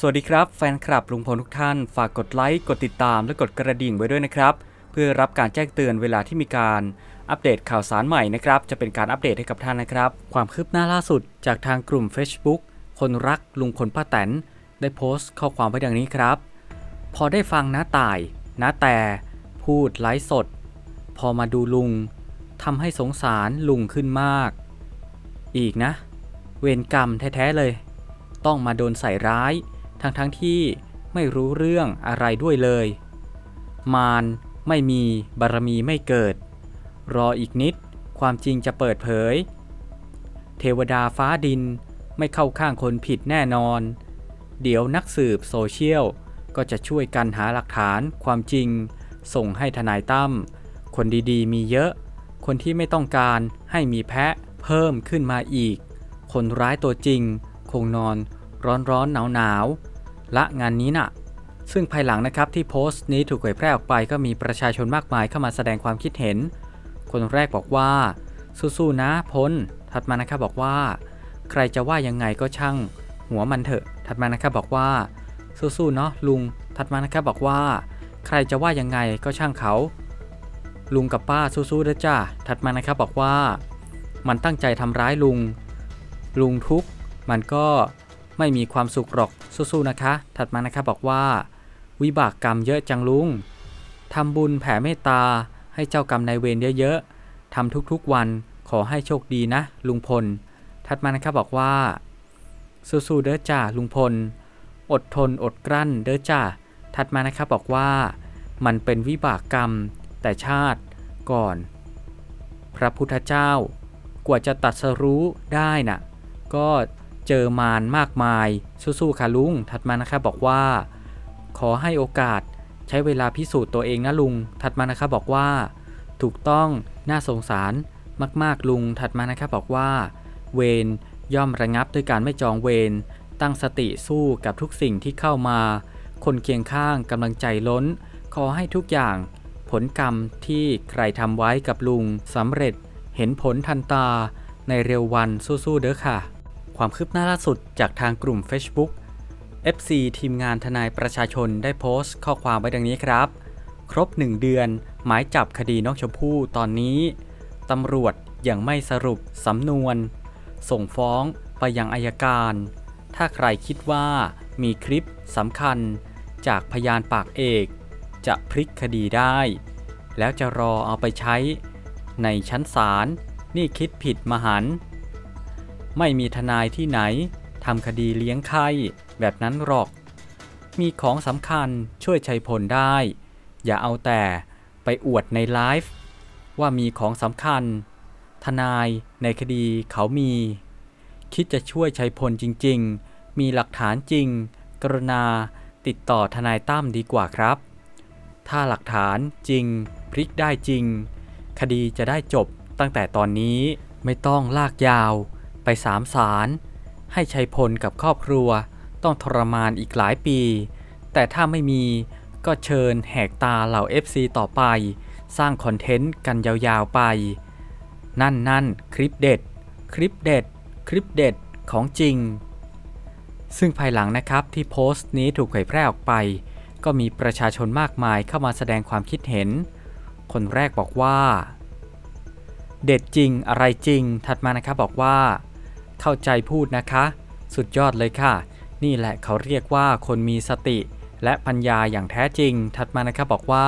สวัสดีครับแฟนคลับลุงพลทุกท่าน ฝากกดไลค์ กดติดตามและกดกระดิ่งไว้ด้วยนะครับ เพื่อรับการแจ้งเตือนเวลาที่มีการอัปเดตข่าวสารใหม่นะครับ จะเป็นการอัปเดตให้กับท่านนะครับ ความคืบหน้าล่าสุดจากทางกลุ่ม Facebook คนรักลุงพลป้าแตน ได้โพสต์ข้อความไว้ดังนี้ครับ พอได้ฟังน้าต่ายน้าแต่พูดไลฟ์สด พอมาดูลุงทำให้สงสารลุงขึ้นมาก อีกนะ เวรกรรมแท้ๆเลย ต้องมาโดนใส่ร้าย ทั้งๆทที่ไม่รู้เรื่องอะไรด้วยเลย มารไม่มีบารมีไม่เกิด รออีกนิดความจริงจะเปิดเผย เทวดาฟ้าดินไม่เข้าข้างคนผิดแน่นอน เดี๋ยวนักสืบโซเชียลก็จะช่วยกันหาหลักฐานความจริง ส่งให้ทนายตั้ม คนดีๆ มีเยอะ คนที่ไม่ต้องการให้มีแพะเพิ่มขึ้นมาอีก คนร้ายตัวจริง คงนอน ร้อนร้อนหนาวหนาวๆละงานนี้น่ะ ซึ่งภายหลังนะครับที่โพสต์นี้ถูกเผยแพร่ออกไปก็มีประชาชนมากมายเข้ามาแสดงความคิดเห็น คนแรกบอกว่า สู้ๆนะพ้นถัดมานะครับบอกว่า ใครจะว่ายังไงก็ช่าง หัวมันเถอะ ถัดมานะครับบอกว่า สู้ๆเนาะลุง ถัดมานะครับบอกว่า ใครจะว่ายังไงก็ช่างเขา ลุงกับป้าสู้ๆเด้อจ้าถัดมานะครับบอกว่า มันตั้งใจทำร้ายลุง ลุงทุกมันก็ ไม่มีความสุขหรอกสู้ๆนะคะ ถัดมานะครับบอกว่า วิบากกรรมเยอะจังลุงทำบุญแผ่เมตตาให้เจ้ากรรมนายเวรเยอะๆทำทุกๆวันขอให้โชคดีนะ ลุงพลถัดมานะครับบอกว่า สู้ๆเด้อจ้าลุงพล อดทนอดกลั้นเด้อจ้าถัดมานะครับบอกว่า มันเป็นวิบากกรรมแต่ชาติก่อน พระพุทธเจ้า กว่าจะตัดสรู้ได้น่ะ ก็ เจอมารมากมาย สู้ๆค่ะลุง ถัดมานะครับบอกว่า ขอให้โอกาสใช้เวลาพิสูจน์ตัวเองนะลุง ถัดมานะครับบอกว่า ถูกต้องน่าสงสารมากๆลุง ถัดมานะครับบอกว่า เวรย่อมระงับด้วยการไม่จองเวรตั้งสติสู้กับทุกสิ่งที่เข้ามา คนเคียงข้างกำลังใจล้น ขอให้ทุกอย่าง ผลกรรมที่ใครทำไว้กับลุงสำเร็จเห็นผลทันตาในเร็ววันสู้ๆเด้อค่ะ ความคืบหน้าล่าสุดจากทางกลุ่ม Facebook FC ทีมงานทนายประชาชนได้โพสต์ข้อความไว้ดังนี้ครับ ครบ 1 เดือน หมายจับคดีน้องชมพู่ตอนนี้ตำรวจยังไม่สรุปสำนวน ส่งฟ้องไปยังอายการ ถ้าใครคิดว่ามีคลิปสำคัญจากพยานปากเอก จะพลิกคดีได้ แล้วจะรอเอาไปใช้ในชั้นศาลนี่คิดผิดมหันต์ ไม่มีทนายที่ไหนทำคดีเลี้ยงไข้แบบนั้นหรอก มีของสำคัญช่วยชัยพลได้ อย่าเอาแต่ไปอวดในไลฟ์ว่ามีของสำคัญ ทนายในคดีเขามี คิดจะช่วยชัยพลจริง ๆ มีหลักฐานจริง กรุณาติดต่อทนายตั้มดีกว่าครับ ถ้าหลักฐานจริง พลิกได้จริง คดีจะได้จบตั้งแต่ตอนนี้ไม่ต้องลากยาว ไปสามศาลให้ชัยพลกับครอบครัวต้องทรมานอีกหลายปี แต่ถ้าไม่มีก็เชิญแหกตาเหล่า FC ต่อไป สร้างคอนเทนต์กันยาวๆไป นั่นนั่นคลิปเด็ด คลิปเด็ด คลิปเด็ดของจริง ซึ่งภายหลังนะครับที่โพสต์นี้ถูกเผยแพร่ออกไป ก็มีประชาชนมากมายเข้ามาแสดงความคิดเห็น คนแรกบอกว่า เด็ดจริงอะไรจริง ถัดมานะครับบอกว่า เข้าใจพูดนะคะ สุดยอดเลยค่ะ นี่แหละเขาเรียกว่าคนมีสติ และปัญญาอย่างแท้จริง ถัดมานะครับบอกว่า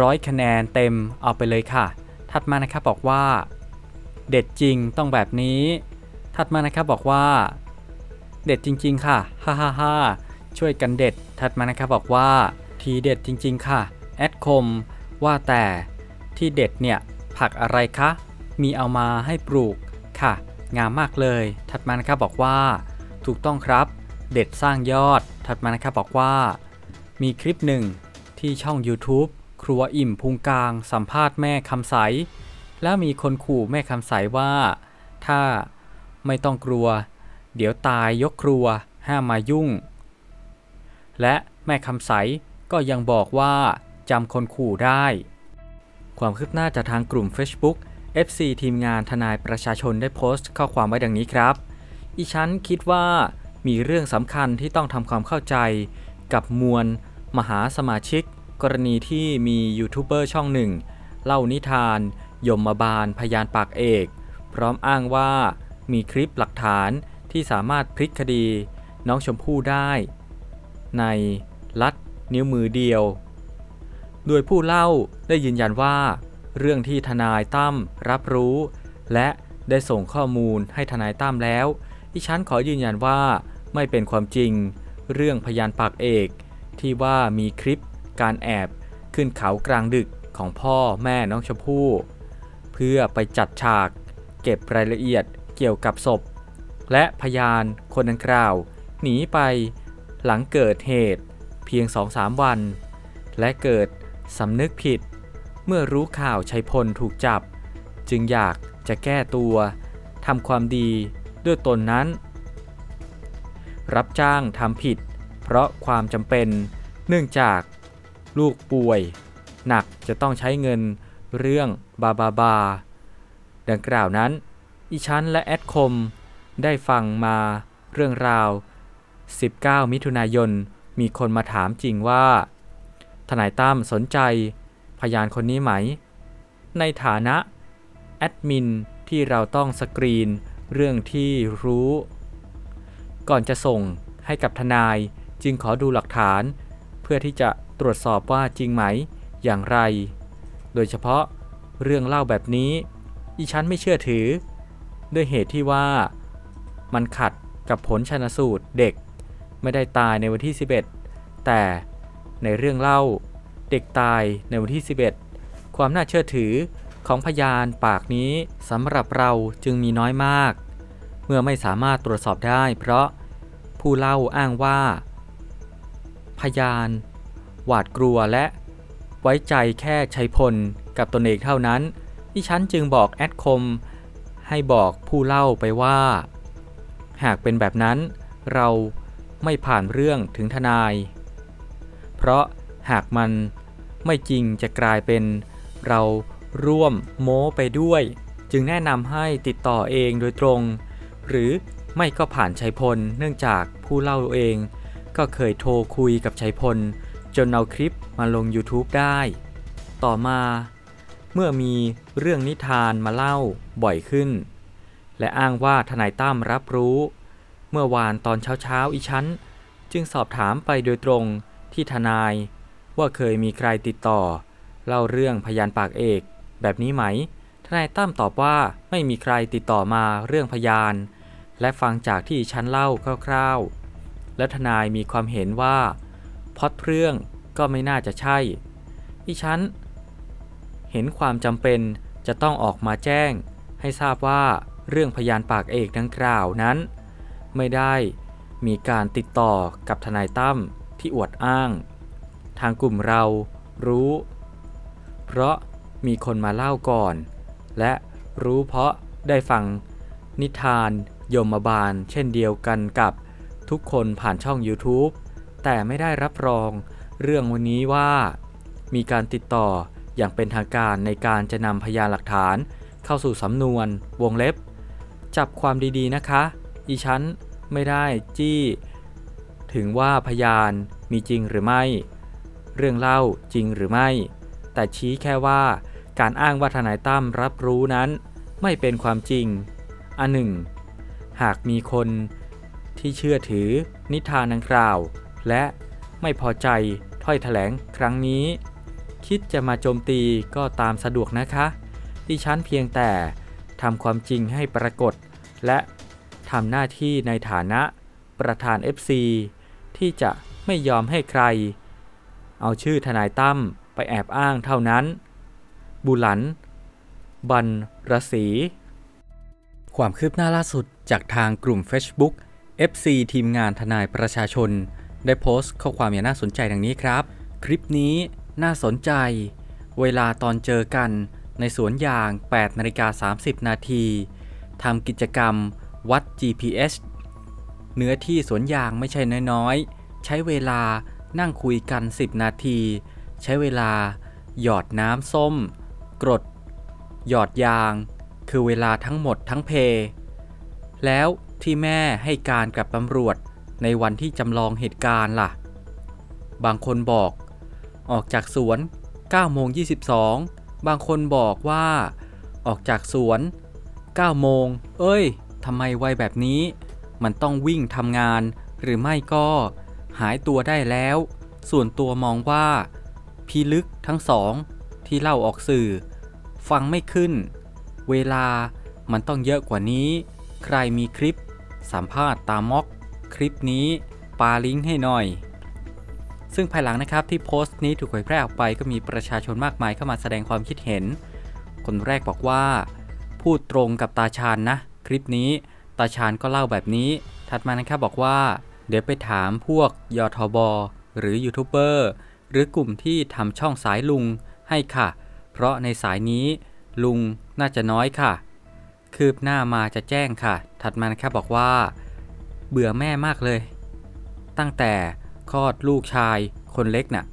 ร้อยคะแนนเต็มเอาไปเลยค่ะ ถัดมานะครับบอกว่า เด็ดจริงต้องแบบนี้ ถัดมานะครับบอกว่า เด็ดจริง ๆ ค่ะฮ่าฮ่าฮ่าช่วยกันเด็ด ถัดมานะครับบอกว่า ทีเด็ดจริง ๆ ค่ะ แอดคม ว่าแต่ที่เด็ดเนี่ยผักอะไรคะ มีเอามาให้ปลูกค่ะ งามมากเลย ถัดมานะครับบอกว่า ถูกต้องครับ เด็ดสร้างยอด ถัดมานะครับบอกว่า มีคลิปหนึ่งที่ช่อง YouTube ครัวอิ่มพุงกลางสัมภาษณ์แม่คำใส แล้วมีคนขู่แม่คำใสว่า ถ้าไม่ต้องกลัว เดี๋ยวตายยกครัวห้ามมายุ่ง และแม่คำใสก็ยังบอกว่าจำคนขู่ได้ ความคืบหน้าจากทางกลุ่ม Facebook FC ทีมงานทนายประชาชนได้โพสต์ข้อความไว้ดังนี้ครับ อีฉันคิดว่ามีเรื่องสำคัญที่ต้องทำความเข้าใจ กับมวล มหาสมาชิก กรณีที่มียูทูบเบอร์ช่องหนึ่ง เล่านิทาน ยมบาลพยานปากเอก พร้อมอ้างว่ามีคลิปหลักฐานที่สามารถพลิกคดี น้องชมพู่ได้ ในลัดนิ้วมือเดียว โดยผู้เล่าได้ยืนยันว่า เรื่องที่ทนายตั้มรับรู้ และได้ส่งข้อมูลให้ทนายตั้มแล้วดิฉันขอยืนยันว่าไม่เป็นความจริง เรื่องพยานปากเอก ที่ว่ามีคลิปการแอบขึ้นเขากลางดึกของพ่อแม่น้องชมพู่ เพื่อไปจัดฉาก เก็บรายละเอียดเกี่ยวกับศพ และพยานคนดังกล่าว หนีไปหลังเกิดเหตุเพียง2-3วัน และเกิดสำนึกผิด เมื่อรู้ข่าวชัยพลถูกจับ จึงอยากจะแก้ตัวทำความดีด้วยตนนั้น รับจ้างทำผิด เพราะความจำเป็นเนื่องจากลูกป่วย หนักจะต้องใช้เงินเรื่องบาบาบา ดังกล่าวนั้น อีชั้นและแอดคมได้ฟังมาเรื่องราว 19 มิถุนายนมีคนมาถามจริงว่า ทนายตั้มสนใจ พยานคนนี้ไหม ในฐานะแอดมินที่เราต้องสกรีนเรื่องที่รู้ ก่อนจะส่งให้กับทนายจึงขอดูหลักฐาน เพื่อที่จะตรวจสอบว่าจริงไหมอย่างไร โดยเฉพาะเรื่องเล่าแบบนี้ อีฉันไม่เชื่อถือ ด้วยเหตุที่ว่ามันขัดกับผลชนสูตรเด็ก ไม่ได้ตายในวันที่ 11 แต่ในเรื่องเล่า เด็กตายในวันที่ 11 ความน่าเชื่อถือของพยานปากนี้สำหรับเราจึงมีน้อยมาก เมื่อไม่สามารถตรวจสอบได้ เพราะผู้เล่าอ้างว่า พยาน หวาดกลัวและ ไว้ใจแค่ชัยพลกับตนเองเท่านั้นดิฉันจึงบอกแอดคม ให้บอกผู้เล่าไปว่า หากเป็นแบบนั้น เราไม่ผ่านเรื่องถึงทนาย เพราะหากมัน ไม่จริงจะกลายเป็นเราร่วมโม้ไปด้วย จึงแนะนำให้ติดต่อเองโดยตรง หรือไม่ก็ผ่านชัยพล เนื่องจากผู้เล่าเอง ก็เคยโทรคุยกับชัยพล จนเอาคลิปมาลง YouTube ได้ ต่อมา เมื่อมีเรื่องนิทานมาเล่าบ่อยขึ้น และอ้างว่าทนายตั้มรับรู้ เมื่อวานตอนเช้าๆอีชั้น จึงสอบถามไปโดยตรงที่ทนาย ว่าเคยมีใครติดต่อ เล่าเรื่องพยานปากเอก แบบนี้ไหม ทนายตั้มตอบว่าไม่มีใครติดต่อมาเรื่องพยาน และฟังจากที่ฉันเล่าคร่าวๆ และทนายมีความเห็นว่าพอดเรื่องก็ไม่น่าจะใช่อีฉันเห็นความจำเป็นจะต้องออกมาแจ้ง ให้ทราบว่าเรื่องพยานปากเอกดังกล่าวนั้น ไม่ได้มีการติดต่อกับทนายตั้มที่อวดอ้าง ทางกลุ่มเรารู้ เพราะมีคนมาเล่าก่อน และรู้เพราะได้ฟังนิทานยมบาลเช่นเดียวกันกับทุกคนผ่านช่อง YouTube แต่ไม่ได้รับรองเรื่องวันนี้ว่า มีการติดต่ออย่างเป็นทางการในการจะนำพยานหลักฐานเข้าสู่สำนวนวงเล็บ จับความดีๆนะคะ อีฉันไม่ได้จี้ ถึงว่าพยานมีจริงหรือไม่ เรื่องเล่าจริงหรือไม่ แต่ชี้แค่ว่าการอ้างว่าทนายตั้มรับรู้นั้น ไม่เป็นความจริง อันหนึ่ง หากมีคนที่เชื่อถือนิทานดังกล่าว และไม่พอใจถ้อยแถลงครั้งนี้ คิดจะมาโจมตีก็ตามสะดวกนะคะดิฉันเพียงแต่ทำความจริงให้ปรากฏ และทำหน้าที่ในฐานะประธาน FC ที่จะไม่ยอมให้ใคร เอาชื่อทนายตั้มไปแอบอ้างเท่านั้น บุหลัน บันรศีความคืบหน้าล่าสุดจากทางกลุ่ม Facebook FC ทีมงานทนายประชาชน ได้โพสต์ข้อความอย่างน่าสนใจดังนี้ครับ คลิปนี้น่าสนใจ เวลาตอนเจอกันในสวนยาง 8นาฬิกา30 นาทีทำกิจกรรมวัด GPS เนื้อที่สวนยางไม่ใช่น้อยๆ ใช้เวลา นั่งคุยกัน 10 นาที ใช้เวลา หยอดน้ำส้ม กรด หยอดยาง คือเวลาทั้งหมดทั้งเพ แล้วที่แม่ให้การกับตำรวจในวันที่จำลองเหตุการณ์ล่ะ บางคนบอก ออกจากสวน9โมง22 บางคนบอกว่า ออกจากสวน9โมง เอ้ยทำไมไวแบบนี้ มันต้องวิ่งทำงาน หรือไม่ก็ หายตัวได้แล้ว ส่วนตัวมองว่าพิลึกทั้งสองที่เล่าออกสื่อ ฟังไม่ขึ้น เวลามันต้องเยอะกว่านี้ ใครมีคลิป สัมภาษณ์ตามม็อก คลิปนี้ปาลิงก์ให้หน่อย ซึ่งภายหลังนะครับที่โพสต์นี้ถูกเผยแพร่ออกไปก็มีประชาชนมากมายเข้ามาแสดงความคิดเห็น คนแรกบอกว่า พูดตรงกับตาชาญนะ คลิปนี้ตาชาญก็เล่าแบบนี้ ถัดมานะครับบอกว่า เดี๋ยวไปถามพวกยทบหรือยูทูบเบอร์หรือกลุ่มที่ทำช่องสายลุงให้ค่ะ เพราะในสายนี้ลุงน่าจะน้อยค่ะ คืบหน้ามาจะแจ้งค่ะ ถัดมานะครับบอกว่า เบื่อแม่มากเลย ตั้งแต่คลอดลูกชายคนเล็กน่ะ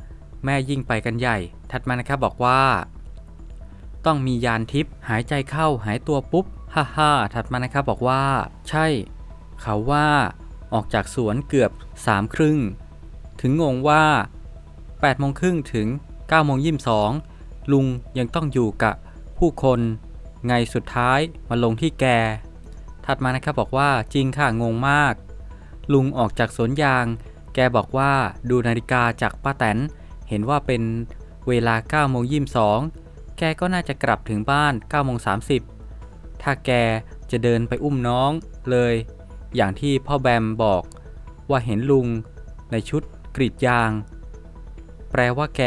แม่ยิ่งไปกันใหญ่ ถัดมานะครับบอกว่า ต้องมียานทิพย์หายใจเข้าหายตัวปุ๊บ ฮ่าฮ่าถัดมานะครับบอกว่า ใช่ เขาว่า ออกจากสวนเกือบสามครึ่ง ถึงงงว่า8โมงครึ่งถึง9โมงยี่สองลุงยังต้องอยู่กับผู้คน ไงสุดท้ายมาลงที่แก ถัดมานะครับบอกว่าจริงค่ะงงมาก ลุงออกจากสวนยาง แกบอกว่าดูนาฬิกาจากป้าแตน เห็นว่าเป็นเวลา9โมงยี่สองแกก็น่าจะกลับถึงบ้าน9โมง30 ถ้าแกจะเดินไปอุ้มน้องเลย อย่างที่พ่อแบมบอกว่าเห็นลุงในชุดกรีดยาง แปลว่าแก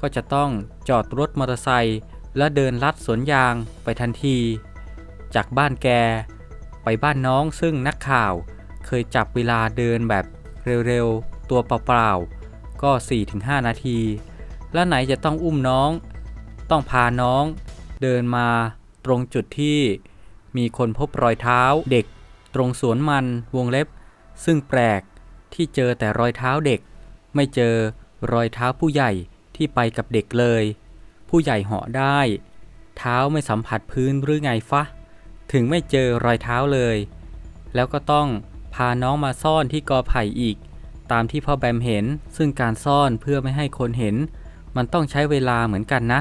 ก็จะต้องจอดรถมอเตอร์ไซค์และเดินลัดสวนยางไปทันที จากบ้านแกไปบ้านน้องซึ่งนักข่าวเคยจับเวลาเดินแบบเร็วๆ ตัวเปล่าๆ ก็ 4-5 นาที และไหนจะต้องอุ้มน้อง ต้องพาน้องเดินมาตรงจุดที่มีคนพบรอยเท้าเด็ก ตรงสวนมันวงเล็บ ซึ่งแปลกที่เจอแต่รอยเท้าเด็ก ไม่เจอรอยเท้าผู้ใหญ่ที่ไปกับเด็กเลย ผู้ใหญ่เหาะได้ เท้าไม่สัมผัสพื้นหรือไงฟะ ถึงไม่เจอรอยเท้าเลย แล้วก็ต้องพาน้องมาซ่อนที่กอไผ่อีก ตามที่พ่อแบมเห็น ซึ่งการซ่อนเพื่อไม่ให้คนเห็น มันต้องใช้เวลาเหมือนกันนะ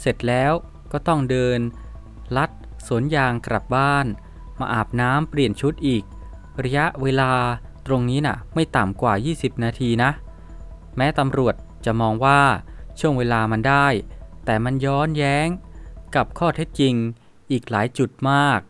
เสร็จแล้วก็ต้องเดิน ลัดสวนยางกลับบ้าน มาอาบน้ำเปลี่ยนชุดอีก ระยะเวลาตรงนี้น่ะไม่ต่ำกว่า 20 นาทีนะ แม้ตำรวจจะมองว่าช่วงเวลามันได้ แต่มันย้อนแย้งกับข้อเท็จจริงอีกหลายจุดมาก